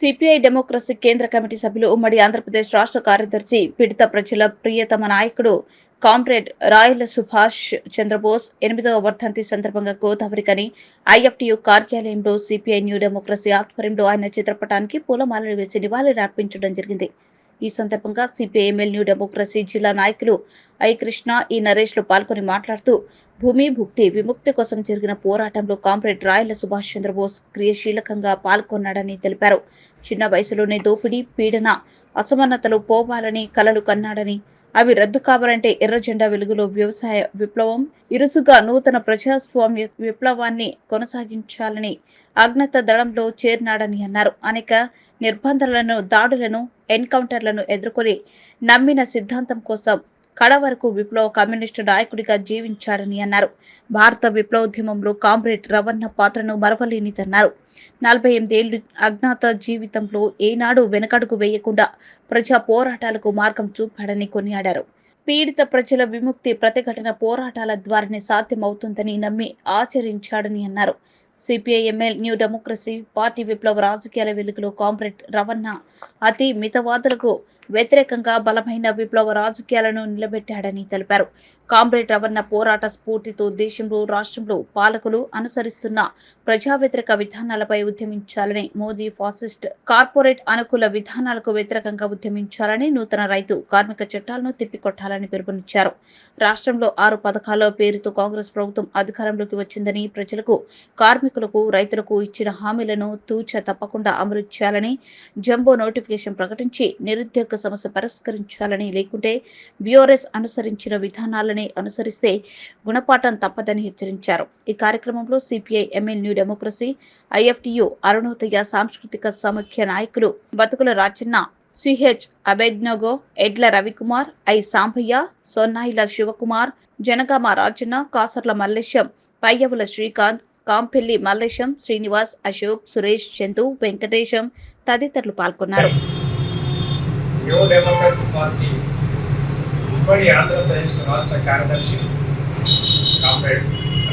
CPI democracy కేంద్ర committee సభ్యులు ఉమ్మడి ఆంధ్రప్రదేశ్ రాష్ట్ర కార్యదర్శి పీడిత ప్రజల ప్రియతమ నాయకుడు కామ్రేడ్ రాయల సుభాష్ చంద్రబోస్ ఎనిమిదవ వర్ధంతి సందర్భంగా గోదావరికని ఐఎఫ్టియు కార్యాలయంలో సిపిఐ న్యూ డెమోక్రసీ ఆధ్వర్యంలో ఆయన చిత్రపటానికి పూలమాలలు వేసి నివాళులు అర్పించడం జరిగింది. ఈ సందర్భంగా సిపిఐ ఎంఎల్ న్యూ డెమోక్రసీ జిల్లా నాయకులు ఐ కృష్ణ ఈ నరేష్లో పాల్గొని మాట్లాడుతూ భూమి భుక్తి విముక్తి కోసం జరిగిన పోరాటంలో కామ్రేడ్ రాయల సుభాష్ చంద్రబోస్ క్రియాశీలకంగా పాల్గొన్నాడని తెలిపారు. చిన్న వయసులోనే దోపిడీ పీడన అసమానతలు పోవాలని కలలు కన్నాడని అవి రద్దు కావాలంటే ఎర్ర జెండా వెలుగులో వ్యవసాయ విప్లవం ఇరుసుగా నూతన ప్రజాస్వామ్య విప్లవాన్ని కొనసాగించాలని అజ్ఞత దళంలో చేరినాడని అన్నారు. అనేక నిర్బంధాలను దాడులను ఎన్కౌంటర్లను ఎదుర్కొని నమ్మిన సిద్ధాంతం కోసం కడ వరకు విప్లవ కమ్యూనిస్టు నాయకుడిగా జీవించాడని అన్నారు. భారత విప్లవోద్యమంలో కామ్రేడ్ రవణ పాత్రను మరవలేనిదన్నారు. నలభై ఎనిమిదేళ్ళు అజ్ఞాత జీవితంలో ఏనాడు వెనకడుగు వేయకుండా ప్రజా పోరాటాలకు మార్గం చూపాడని కొనియాడారు. పీడిత ప్రజల విముక్తి ప్రతిఘటన పోరాటాల ద్వారానే సాధ్యమవుతుందని నమ్మి ఆచరించాడని అన్నారు. CPI ML new democracy party విప్లవ రాజకీయాల వెలుగులో కామ్రేడ్ రవణ అతి మితవాదులకు వ్యతిరేకంగా బలమైన విప్లవ రాజకీయాలను నిలబెట్టాడని తెలిపారు. కామ్రేడ్ రవణ పోరాట స్ఫూర్తితో దేశంలో రాష్ట్రంలో పాలకులు అనుసరిస్తున్న ప్రజా వ్యతిరేక విధానాలపై ఉద్యమించాలని మోదీ ఫాసిస్ట్ కార్పొరేట్ అనుకూల విధానాలకు వ్యతిరేకంగా ఉద్యమించాలని నూతన రైతు కార్మిక చట్టాలను తిప్పికొట్టాలని పిలుపునిచ్చారు. రాష్ట్రంలో ఆరు పథకాల పేరుతో కాంగ్రెస్ ప్రభుత్వం అధికారంలోకి వచ్చిందని ప్రజలకు కార్మిక కార్మికులకు రైతులకు ఇచ్చిన హామీలను తూచ తప్పకుండా అమలు చేయాలని జంబో నోటిఫికేషన్ ప్రకటించి నిరుద్యోగ సమస్య పరిష్కరించాలని లేకుంటే బీఆర్ఎస్ అనుసరించిన విధానాలని అనుసరిస్తే గుణపాఠం తప్పదని హెచ్చరించారు. ఈ కార్యక్రమంలో CPI ML new democracy IFTU Arunodaya Samskritika Samakhya నాయకులు Bathukula Rachanna CH Abednego Edla Ravikumar I Sambhaiah Sonnayila Sivakumar Janagama Rajanna Kasarla Mallesham Payyavula Srikanth Kampelli Mallesham Srinivas Ashok Suresh Chandu Venkatesham తదితరులు పాల్గొన్నారు. New democracy party ఉమ్మడి ఆంధ్రప్రదేశ్ రాష్ట్ర కార్యదర్శి comrade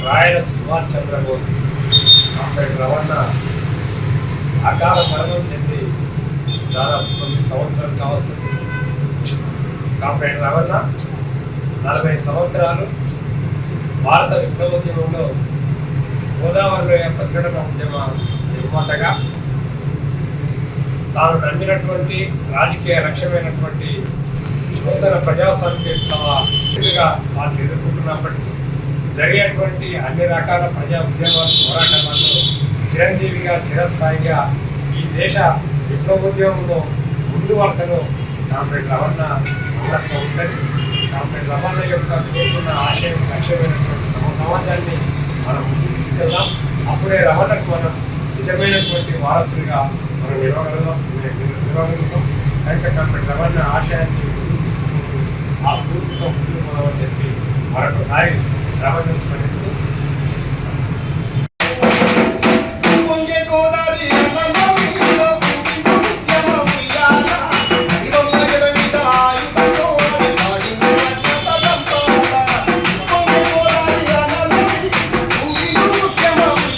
Rayala Subhash Chandrabose comrade Ravana అకాల మరణం చెంది దాదాపు తొమ్మిది సంవత్సరాలు కావస్తుంది. కామ్రేడ్ రవణ నలభై సంవత్సరాలు భారత విప్లవోద్యమంలో గోదావరిలో ప్రతిఘటన ఉద్యమ నిర్మాతగా తాను నమ్మినటువంటి రాజకీయ లక్ష్యమైనటువంటి నూతన ప్రజాస్వామ్య విప్లవగా వాళ్ళు ఎదుర్కొంటున్నప్పటికీ జరిగేటువంటి అన్ని రకాల ప్రజా ఉద్యమాలు పోరాటాలలో చిరంజీవిగా చిరస్థాయిగా ఈ దేశ విప్లవోద్యమంలో ముందు వరుసలో కామ్రేడ్ రమణ ఉన్నట్టు ఉంటుంది కామ్రేడ్ రవణ యొక్క కోరుకున్న ఆశయం లక్ష్యమైనటువంటి సమాజాన్ని మనం తీసుకెళ్దాం అప్పుడే రవణకు మనం నిజమైనటువంటి వారసులుగా మనం నిలవగలుగుతాం. నిలవగలుగుతాం. కనుక కామ్రేడ్ రవణ ఆశయాన్ని ముందుకు తీసుకుంటూ ఆ స్ఫూర్తితో ముందుకు పోదామని చెప్పి మరొకసారి రవణ